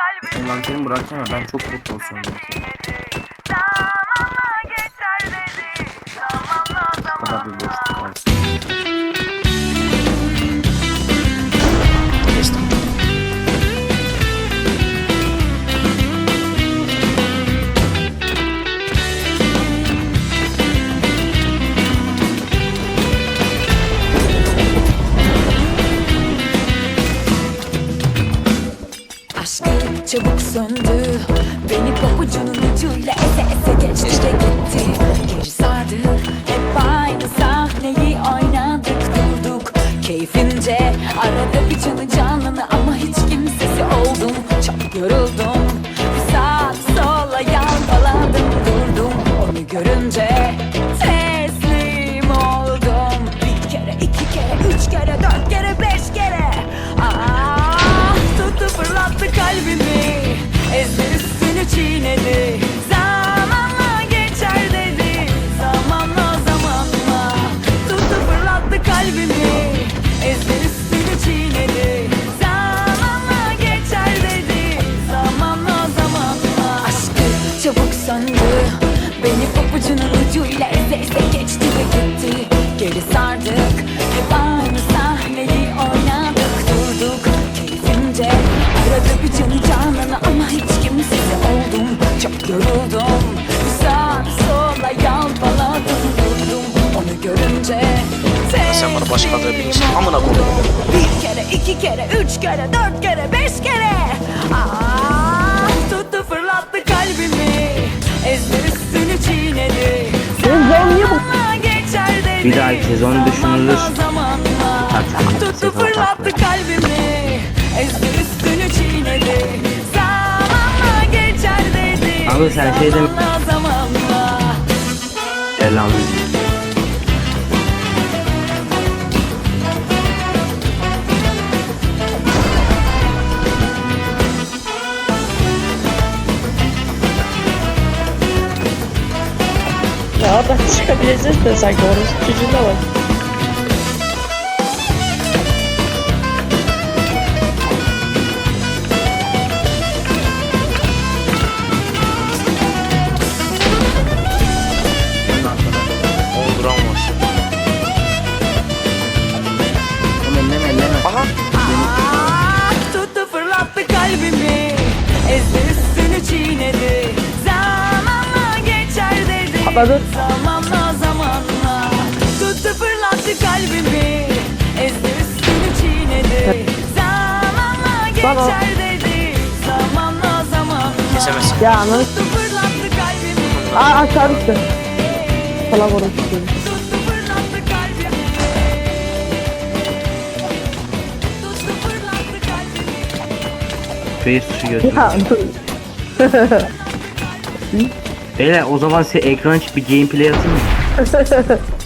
kalbim Envanterimi bıraksana ben çok çok pozisyondayım. Çabuk söndü. Beni pabucunun ucuyla eze eze geçti de gitti. Geri sardı. Hep aynı sahneyi oynadık durduk. Keyfince arada bir canı canını ama hiç kimsesi oldum. Çok yoruldum. Bir saat sola yalpaladım durdum. Onu görünce teslim oldum. Bir kere iki kere üç kere dört söndü Beni papucunun ucuyla eze eze geçti ve gitti. Geri sardık. Hep aynı sahneyi oynadık. Durduk Keyfince Arada bir canı canını ama hiç kimsesi oldum. Çok yoruldum. Sağa sola yalpaladım. Durdum Onu görünce. Sen bana başka teslim bilirsin. Amına oldum. Bir kere, iki kere, üç kere, dört kere, beş kere. Aa, Bir dahaki sezon düşünülür. Tuttu fırlattı kalbimi. Ezdi üstünü çiğnedi. Zamanla geçer dedi. Abi sen şey deme- Zamanla zamanla Elhamdülillah. Ya ben çıkabileceğiz de sanki Patladı. Zamanla zamanla Tuttu fırlattı kalbimi Ezdi üstünü çiğnedi Zamanla geçer dedi Zamanla zamanla Kesemezsin. Ya ananı Tuttu fırlattı kalbimi Aa aşağı düştü. Salak orası. Tuttu fırlattı kalbimi Tuttu fırlattı kalbimi Face götür. Ya dur. Beyler o zaman size ekran açıp bir gameplay atayım mı?